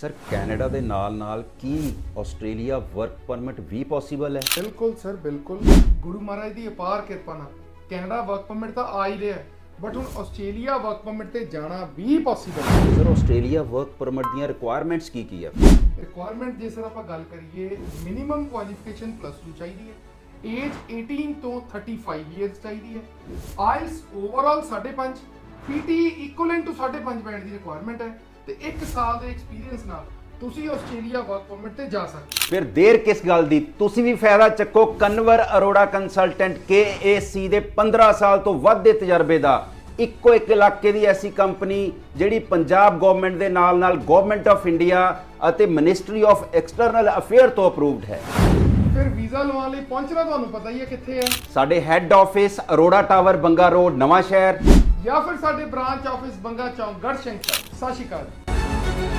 Sir Canada ਦੇ ਨਾਲ ਨਾਲ ਕੀ ਆਸਟ੍ਰੇਲੀਆ ਵਰਕ ਪਰਮਿਟ ਵੀ ਪੋਸੀਬਲ ਹੈ? ਬਿਲਕੁਲ ਸਰ ਬਿਲਕੁਲ। ਗੁਰੂ ਮਹਾਰਾਜ ਦੀ ਅਪਾਰ ਕਿਰਪਾ ਨਾਲ। ਕੈਨੇਡਾ ਵਰਕ ਪਰਮਿਟ ਤਾਂ ਆ ਹੀ ਰਿਹਾ ਬਟ ਹੁਣ ਆਸਟ੍ਰੇਲੀਆ ਵਰਕ ਪਰਮਿਟ ਤੇ ਜਾਣਾ ਵੀ ਪੋਸੀਬਲ ਹੈ। ਸਰ ਆਸਟ੍ਰੇਲੀਆ ਵਰਕ ਪਰਮਿਟ ਦੀਆਂ ਰਿਕੁਆਇਰਮੈਂਟਸ ਕੀ ਕੀ ਹੈ ਰਿਕੁਆਇਰਮੈਂਟ ਜੇ ਸਰ ਆਪਾਂ ਗੱਲ ਕਰੀਏ ਮਿਨੀਮਮ ਕੁਆਲੀਫਿਕੇਸ਼ਨ ਪਲੱਸ 2 ਚਾਹੀਦੀ ਹੈ ਏਜ 18 ਤੋਂ 35 ਇਅਰਸ ਚਾਹੀਦੀ ਹੈ IELTS overall 5.5 PT equivalent to 5.5 band the requirement ਹੈ ਤੇ 1 ਸਾਲ ਦੇ ਐਕਸਪੀਰੀਅੰਸ ਨਾਲ ਤੁਸੀਂ ਆਸਟ੍ਰੇਲੀਆ ਵਰਕ ਪਰਮਿਟ ਤੇ ਜਾ ਸਕਦੇ ਹੋ। ਫਿਰ ਦੇਰ ਕਿਸ ਗੱਲ ਦੀ? ਤੁਸੀਂ ਵੀ ਫਾਇਦਾ ਚੱਕੋ। ਕਨਵਰ ਅਰੋੜਾ ਕੰਸਲਟੈਂਟ KAC ਦੇ 15 ਸਾਲ ਤੋਂ ਵੱਧ ਦੇ ਤਜਰਬੇ ਦਾ। ਇੱਕੋ ਇੱਕ ਇਲਾਕੇ ਦੀ ਐਸੀ ਕੰਪਨੀ ਜਿਹੜੀ ਪੰਜਾਬ ਗਵਰਨਮੈਂਟ ਦੇ ਨਾਲ ਨਾਲ ਗਵਰਨਮੈਂਟ ਆਫ ਇੰਡੀਆ ਅਤੇ ਮਿਨਿਸਟਰੀ ਆਫ ਐਕਸਟਰਨਲ ਅਫੇਅਰ ਤੋਂ ਅਪਰੂਵਡ ਹੈ। ਫਿਰ ਵੀਜ਼ਾ ਲਵਾਉਣ ਲਈ ਪਹੁੰਚਣਾ ਤੁਹਾਨੂੰ ਪਤਾ ਹੀ ਹੈ ਕਿੱਥੇ ਹੈ। ਸਾਡੇ head office Arora tower Banga road Nawan Shahr ਜਾਂ ਫਿਰ ਸਾਡੇ ਬ੍ਰਾਂਚ ਆਫਿਸ ਬੰਗਾ ਚੌਂਕ ਗੜਸ਼ੰਕਰ ਸਤਿ ਸ਼੍ਰੀ ਅਕਾਲ